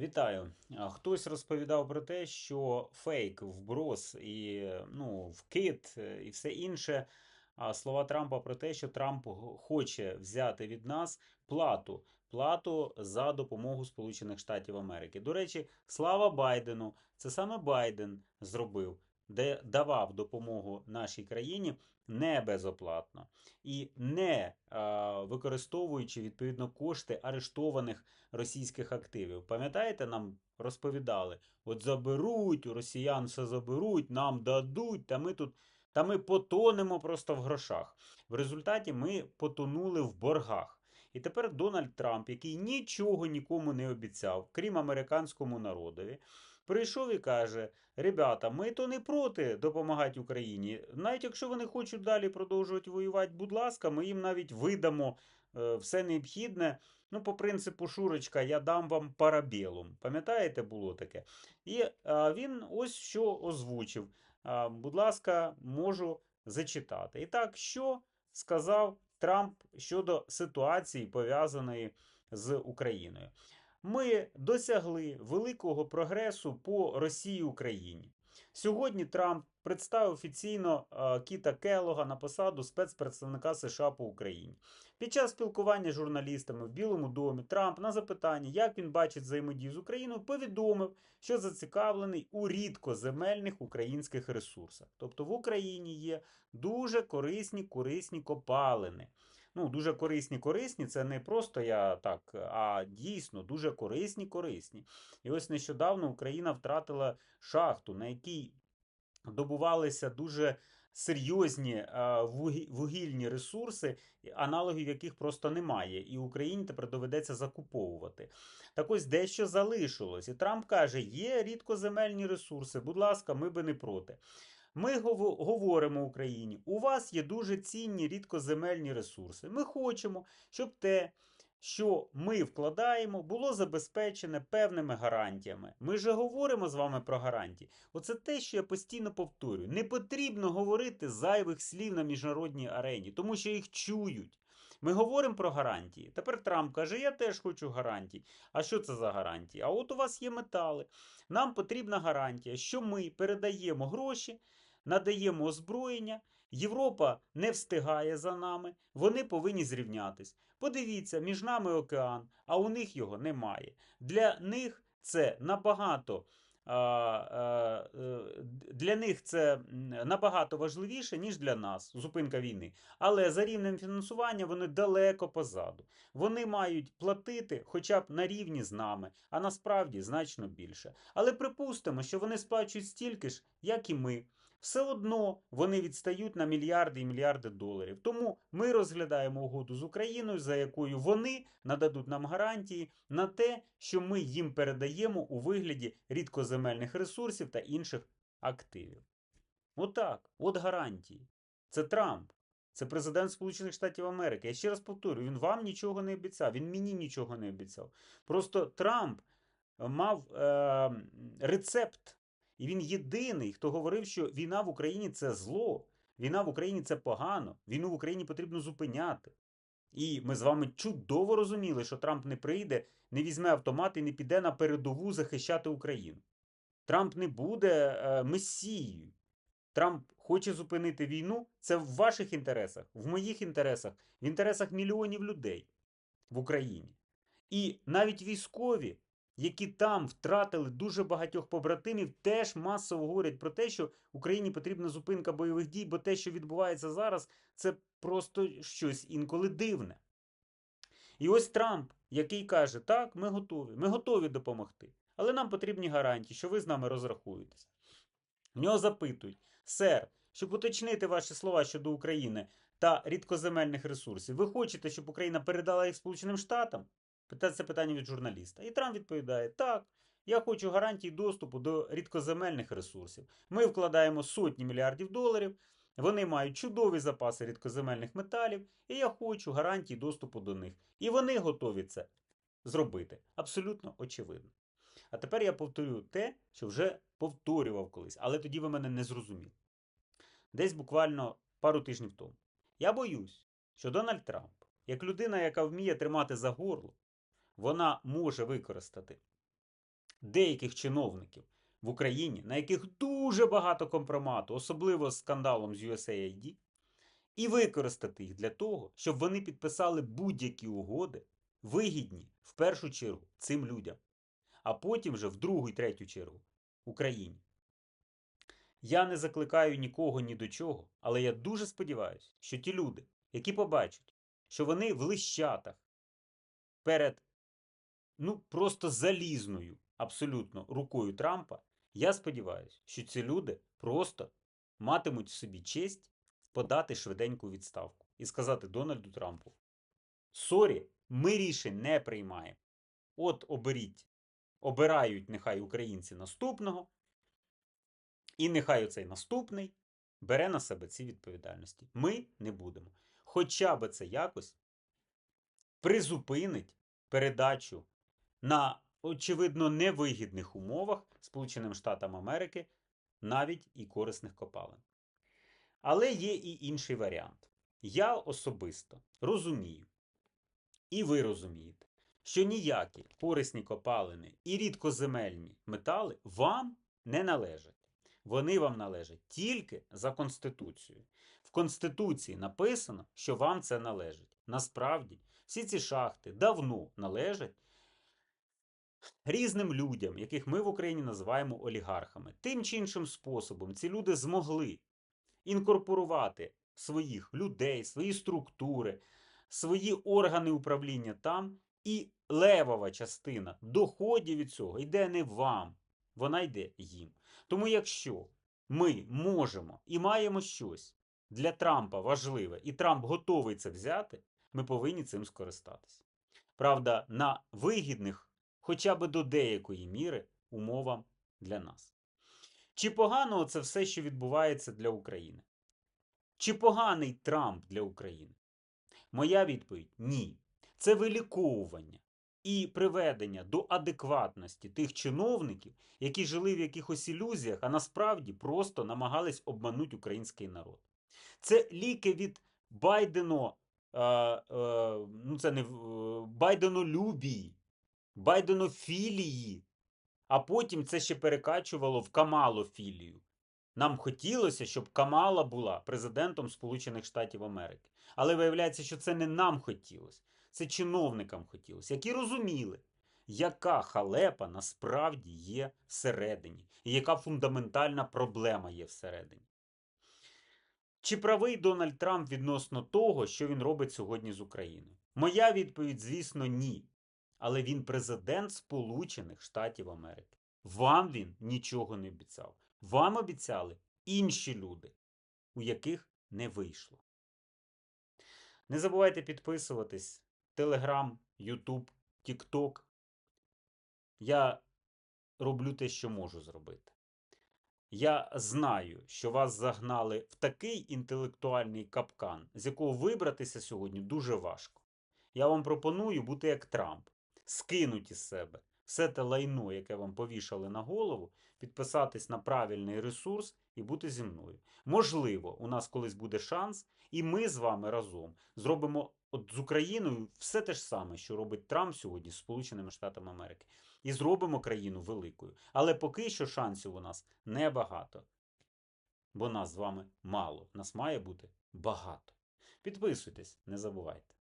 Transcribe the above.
Вітаю. Хтось розповідав про те, що фейк, вброс і ну, вкид е, і все інше. А слова Трампа про те, що Трамп хоче взяти від нас плату, плату за допомогу Сполучених Штатів Америки. До речі, слава Байдену, це саме Байден зробив, де давав допомогу нашій країні не безоплатно і не використовуючи відповідно кошти арештованих російських активів. Пам'ятаєте, нам розповідали: от заберуть, у росіян все заберуть, нам дадуть, та ми тут. Та ми потонемо просто в грошах. В результаті ми потонули в боргах. І тепер Дональд Трамп, який нічого нікому не обіцяв, крім американському народові, прийшов і каже: Ребята, ми то не проти допомагати Україні. Навіть якщо вони хочуть далі продовжувати воювати, будь ласка, ми їм навіть видамо е, все необхідне. Ну, по принципу Шурочка, я дам вам парабелум. Пам'ятаєте, було таке? І а, він ось що озвучив. А, будь ласка, можу зачитати. І так, що сказав Трамп щодо ситуації, пов'язаної з Україною? Ми досягли великого прогресу по Росії Україні. Сьогодні Трамп представив офіційно е, Кіта Келога на посаду спецпредставника США по Україні. Під час спілкування з журналістами в Білому домі Трамп на запитання, як він бачить взаємодію з Україною, повідомив, що зацікавлений у рідкоземельних українських ресурсах. Тобто в Україні є дуже корисні корисні копалини. Ну, дуже корисні корисні, це не просто я так, а дійсно дуже корисні корисні. І ось нещодавно Україна втратила шахту, на якій добувалися дуже серйозні вугільні ресурси, аналогів яких просто немає. І Україні тепер доведеться закуповувати. Так ось дещо залишилось. І Трамп каже: є рідкоземельні ресурси, будь ласка, ми би не проти. Ми гово- говоримо Україні, у вас є дуже цінні рідкоземельні ресурси. Ми хочемо, щоб те, що ми вкладаємо, було забезпечене певними гарантіями. Ми же говоримо з вами про гарантії. Оце те, що я постійно повторюю. Не потрібно говорити зайвих слів на міжнародній арені, тому що їх чують. Ми говоримо про гарантії. Тепер Трамп каже: Я теж хочу гарантій. А що це за гарантії? А от у вас є метали. Нам потрібна гарантія, що ми передаємо гроші, надаємо озброєння. Європа не встигає за нами, вони повинні зрівнятись. Подивіться, між нами океан, а у них його немає. Для них це набагато. А, е, Для них це набагато важливіше, ніж для нас, зупинка війни. Але за рівнем фінансування вони далеко позаду. Вони мають платити хоча б на рівні з нами, а насправді значно більше. Але припустимо, що вони сплачують стільки ж, як і ми. Все одно вони відстають на мільярди і мільярди доларів. Тому ми розглядаємо угоду з Україною, за якою вони нададуть нам гарантії на те, що ми їм передаємо у вигляді рідкоземельних ресурсів та інших активів. Отак, от гарантії. Це Трамп. Це президент Сполучених Штатів Америки. Я ще раз повторюю, він вам нічого не обіцяв, він мені нічого не обіцяв. Просто Трамп мав е, рецепт, і він єдиний, хто говорив, що війна в Україні це зло, війна в Україні це погано, війну в Україні потрібно зупиняти. І ми з вами чудово розуміли, що Трамп не прийде, не візьме автомат і не піде на передову захищати Україну. Трамп не буде е, месією. Трамп хоче зупинити війну. Це в ваших інтересах, в моїх інтересах, в інтересах мільйонів людей в Україні. І навіть військові, які там втратили дуже багатьох побратимів, теж масово говорять про те, що Україні потрібна зупинка бойових дій, бо те, що відбувається зараз, це просто щось інколи дивне. І ось Трамп, який каже: так, ми готові, ми готові допомогти, але нам потрібні гарантії, що ви з нами розрахуєтеся. В нього запитують, сер, щоб уточнити ваші слова щодо України та рідкоземельних ресурсів, ви хочете, щоб Україна передала їх Сполученим Штатам? Це питання від журналіста. І Трамп відповідає: так, я хочу гарантії доступу до рідкоземельних ресурсів. Ми вкладаємо сотні мільярдів доларів, вони мають чудові запаси рідкоземельних металів, і я хочу гарантії доступу до них. І вони готові це зробити. Абсолютно очевидно. А тепер я повторю те, що вже повторював колись, але тоді ви мене не зрозуміли. Десь буквально пару тижнів тому. Я боюсь, що Дональд Трамп, як людина, яка вміє тримати за горло, вона може використати деяких чиновників в Україні, на яких дуже багато компромату, особливо з скандалом з USAID, і використати їх для того, щоб вони підписали будь-які угоди, вигідні в першу чергу цим людям, а потім вже в другу і третю чергу Україні. Я не закликаю нікого ні до чого, але я дуже сподіваюся, що ті люди, які побачать, що вони в лищатах перед ну просто залізною абсолютно рукою Трампа, я сподіваюся, що ці люди просто матимуть собі честь подати швиденьку відставку і сказати Дональду Трампу: Сорі, ми рішень не приймаємо. От оберіть, обирають нехай українці наступного, і нехай оцей наступний бере на себе ці відповідальності. Ми не будемо. Хоча би це якось призупинить передачу на очевидно невигідних умовах Сполученим Штатам Америки навіть і корисних копалин. Але є і інший варіант. Я особисто розумію, і ви розумієте, що ніякі корисні копалини і рідкоземельні метали вам не належать. Вони вам належать тільки за Конституцією. В Конституції написано, що вам це належить. Насправді, всі ці шахти давно належать різним людям, яких ми в Україні називаємо олігархами. Тим чи іншим способом ці люди змогли інкорпорувати своїх людей, свої структури, свої органи управління там, і левова частина доходів від цього йде не вам, вона йде їм. Тому якщо ми можемо і маємо щось для Трампа важливе, і Трамп готовий це взяти, ми повинні цим скористатися. Правда, на вигідних, хоча б до деякої міри, умовам для нас. Чи погано це все, що відбувається для України? Чи поганий Трамп для України? Моя відповідь ні. Це виліковування і приведення до адекватності тих чиновників, які жили в якихось ілюзіях, а насправді просто намагались обманути український народ. Це ліки від Байдено, е, е, ну це не е, Байденолюбії, Байденофілії, а потім це ще перекачувало в Камалофілію. Нам хотілося, щоб Камала була президентом Сполучених Штатів Америки. Але виявляється, що це не нам хотілося, це чиновникам хотілося, які розуміли, яка халепа насправді є всередині, і яка фундаментальна проблема є всередині. Чи правий Дональд Трамп відносно того, що він робить сьогодні з Україною? Моя відповідь, звісно, ні. Але він президент Сполучених Штатів Америки. Вам він нічого не обіцяв. Вам обіцяли інші люди, у яких не вийшло. Не забувайте підписуватись Телеграм, Ютуб, Тікток. Я роблю те, що можу зробити. Я знаю, що вас загнали в такий інтелектуальний капкан, з якого вибратися сьогодні дуже важко. Я вам пропоную бути як Трамп, скинуть із себе все те лайно, яке вам повішали на голову, підписатись на правильний ресурс і бути зі мною. Можливо, у нас колись буде шанс, і ми з вами разом зробимо от з Україною все те ж саме, що робить Трамп сьогодні з Сполученими Штатами Америки. І зробимо країну великою. Але поки що шансів у нас небагато. Бо нас з вами мало. Нас має бути багато. Підписуйтесь, не забувайте.